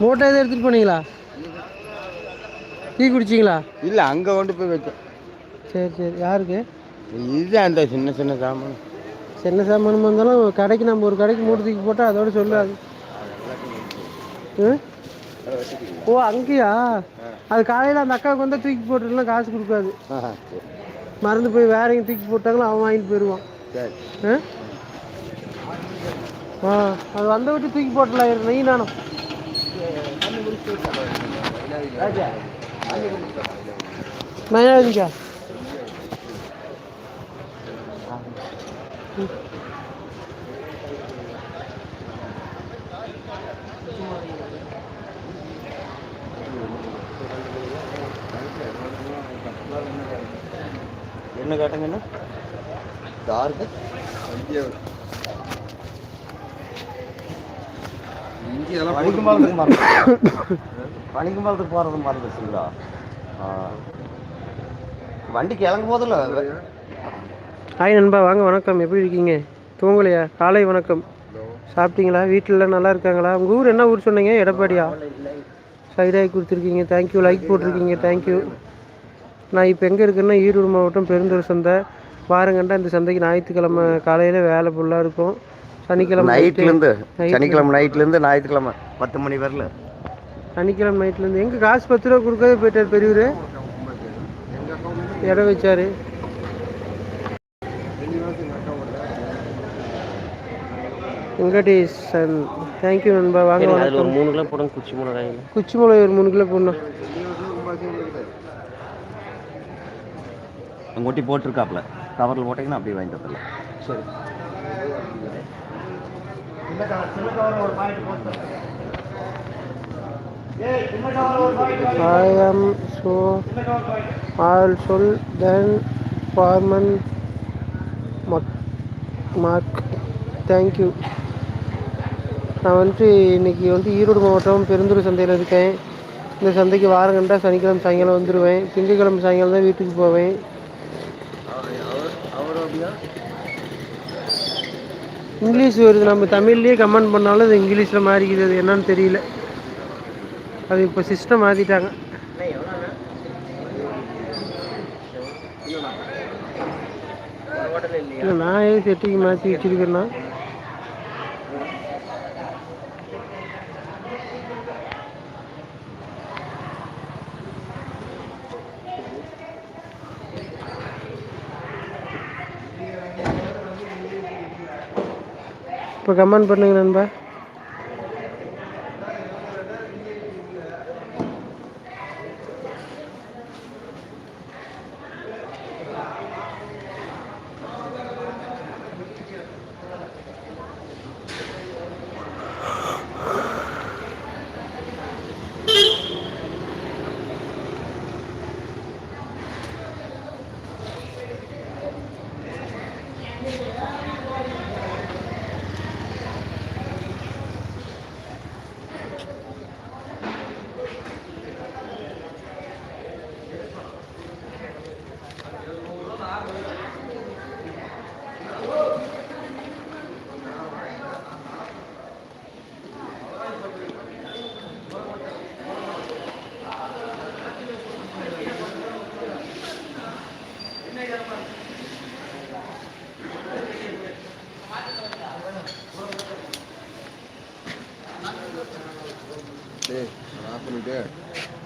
மூட்டை எதுவும் எடுத்துகிட்டு போனீங்களா? டீ குடிச்சிங்களா? இல்லை அங்கே கொண்டு போய் வச்சோம் சரி சரி. யாருக்கு? இதுதான் அந்த சின்ன சின்ன சாமான். சின்ன சாமானமாக இருந்தாலும் கடைக்கு நம்ம ஒரு கடைக்கு மூட்டை தூக்கி போட்டால் அதோட சொல்லாது. ம்? ஓ அங்கேயா? அது காலையில் அந்த அக்காவுக்கு வந்தால் தூக்கி போட்டுருலாம் காசு கொடுக்காது. மறந்து போய் வேற எங்கே தூக்கி போட்டாங்களோ அவன் வாங்கிட்டு போயிடுவான் ஆ? அது வந்த விட்டு தூக்கி போட்டலாம் நெய் நானும். நயாதிக்கா என்ன காட்டுங்கண்ணா டார்க்கு பனிக்கும்பாலத்துக்கு மறந்து பனிக்கும்பாலத்துக்கு போகிறது மறந்துச்சுங்களா வண்டி கிளங்கும் போதில்ல ஹாய் நண்பா வாங்க வணக்கம். எப்படி இருக்கீங்க? தூங்கலையா? காலை வணக்கம். சாப்பிட்டீங்களா? வீட்டில் நல்லா இருக்காங்களா? உங்கள் ஊர் என்ன ஊர் சொன்னீங்க? எடப்பாடியா? சைடாகி கொடுத்துருக்கீங்க. தேங்க்யூ லைக் போட்டிருக்கீங்க. தேங்க்யூ நான் இப்போ எங்கே இருக்கேன்னா ஈரோடு மாவட்டம் பெருந்தூர் சந்தை. வாரங்கண்டா இந்த சந்தைக்கு ஞாயிற்றுக்கிழமை காலையில் வேலை ஃபுல்லாக இருக்கும். சனிக்கிழமை நைட்லேருந்து. சனிக்கிழமை நைட்லேருந்து ஞாயிற்றுக்கிழமை பத்து மணி வரல. சனிக்கிழமை நைட்லேருந்து எங்கே காசு பத்து ரூபா கொடுக்கவே போயிட்டார் பெரியவர். இடம் வச்சாரு. வெங்கடேசன் தேங்க்யூ நண்பா. வாங்க ஒரு மூணு கிலோ போடுங்க குச்சி மூணு காய்ங்க குச்சி மிளகாய் ஒரு மூணு கிலோ போடணும். அங்கே ஒட்டி போட்டிருக்காப்புல கவரில் போட்டிங்கன்னா அப்படியே வாங்கி தரல சரி. I am so also then Foreman mark thank you நான் வந்துட்டு இன்னைக்கு வந்து ஈரோடு மாவட்டம் பெருந்தூர் சந்தையில் இருக்கேன். இந்த சந்தைக்கு வாரம் கண்டா சனிக்கிழமை சாயங்காலம் வந்துடுவேன் திங்கட்கிழமை சாயங்காலம் தான் வீட்டுக்கு போவேன். இங்கிலீஷ் வருது. நம்ம தமிழ்லேயே கமெண்ட் பண்ணாலும் அது இங்கிலீஷில் மாறிக்குது. அது என்னன்னு தெரியல. அது இப்போ சிஸ்டம் மாற்றிட்டாங்க இல்லை நான் ஏன் செட்டிங் மாற்றி வச்சிருக்கேன்னா இப்போ கமெண்ட் பண்ணுங்க நண்பா.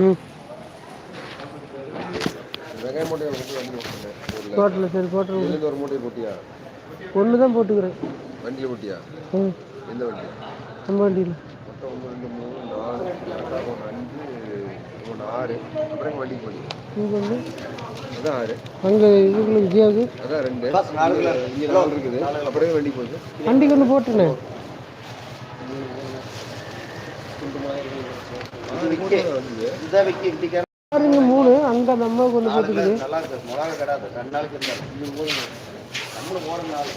ம். வெங்காய மூட்டையை கொண்டு வண்டி போட்டுருந்தேன் போட்டல சரி போட்டுருங்க ஒரு மூட்டையை போட்டியா? ஒன்று தான் போட்டுக்கிறேன். வண்டியில் போட்டியா? ம். எந்த வண்டி? நம்ம வண்டியில். மொத்தம் ஒன்று ரெண்டு மூணு நாலு ஒன்று அஞ்சு ஒன்று ஆறு. அப்புறம் வண்டிக்கு பண்ணி இங்கே வந்து? அதான் ஆறு. அங்கே இதுக்குள்ள விஜயாவுக்கு அதான் ரெண்டு. இங்கே நாலு இருக்குது. அப்புறம் வண்டிக்கு போகுது? வண்டிக்கு ஒன்று போட்டுனேன் பாருங்க மூணு அங்கே அந்த அம்மாவுக்கு ஒன்று போட்டுக்குது நல்லா இருக்கு மிளகா கிடாது ரெண்டு நாளைக்கு இருந்தாலும் இது போது நம்மளும் போட நாள்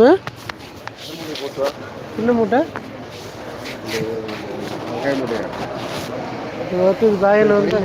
ஆ? போட்டுவா என்ன மூட்டை? வெங்காய மூட்டையா ஓகே பாயில் வந்து